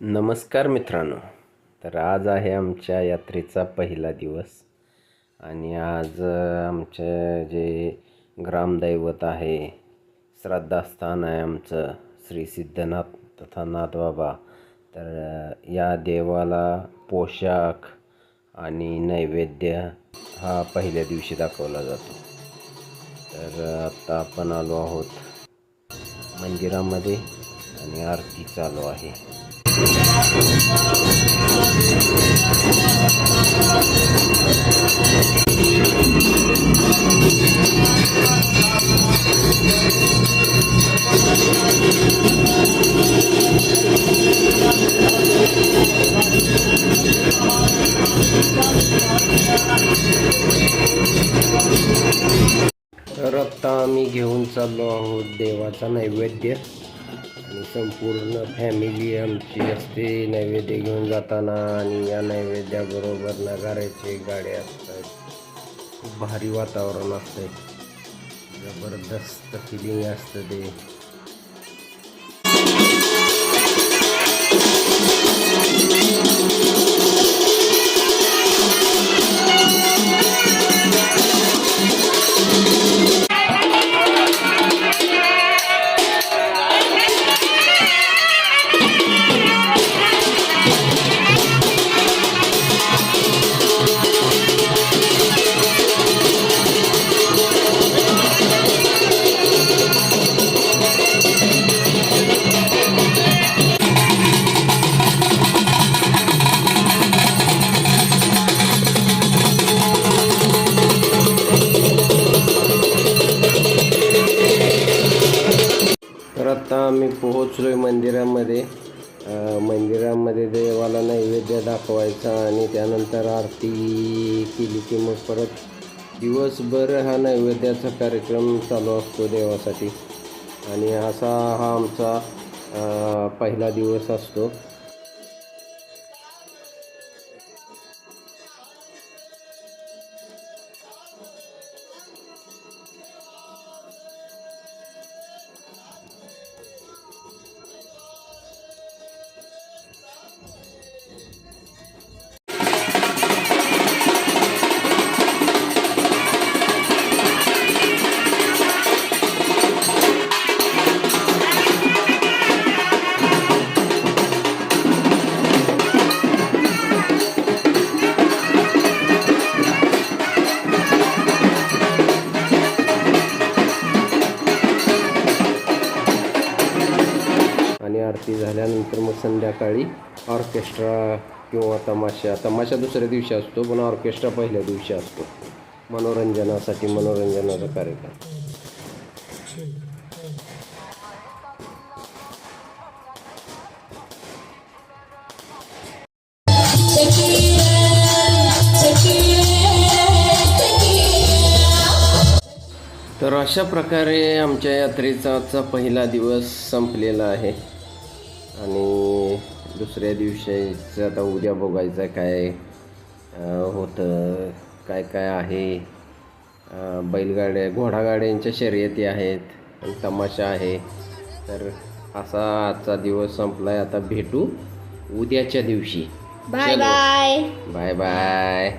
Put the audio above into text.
नमस्कार मित्रांनो. तर आज आहे आमच्या यात्रेचा पहिला दिवस. आणि आज अ, आमचं जे ग्रामदैवत आहे श्रद्धास्थान आहे आमचं श्री सिद्धनाथ तथा नाथबाबा तर या देवाला पोशाख आणि नैवेद्य हा पहिल्या दिवशी दाखवला जातो. तर आत्ता आता आपण आलो आहोत मंदिरामध्ये आणि आरती चालू आहे. तर आत्ता आम्ही घेऊन चाललो आहोत देवाचा नैवेद्य. आणि संपूर्ण फॅमिली आमची असते. नैवेद्य घेऊन जाताना आणि या नैवेद्याबरोबर नगाऱ्याचे गाडे असतात खूप भारी वातावरण असतं. जबरदस्त फिलिंग असतं ते. तर आत्ता आम्ही आहे मंदिरामध्ये. मंदिरामध्ये देवाला नैवेद्य दाखवायचा आणि त्यानंतर आरती केली की मग परत दिवसभर हा नैवेद्याचा कार्यक्रम चालू असतो देवासाठी. आणि असा हा आमचा पहिला दिवस असतो. आरती झाल्यानंतर मग संध्याकाळी ऑर्केस्ट्रा किंवा तमाशा तमाशा दुसऱ्या दिवशी असतो पण ऑर्केस्ट्रा पहिल्या दिवशी असतो. मनोरंजनासाठी मनोरंजनाचा कार्यक्रम. तर अशा प्रकारे आमच्या यात्रेचा पहिला दिवस संपलेला आहे. आणि दुसऱ्या दिवशीचं आता उद्या बघायचं काय होतं काय काय आहे. बैलगाड्या घोडागाड्यांच्या शर्यती आहेत आणि तमाशा आहे. तर असा आजचा दिवस संपला आहे आता भेटू उद्याच्या दिवशी. Bye bye. Bye bye.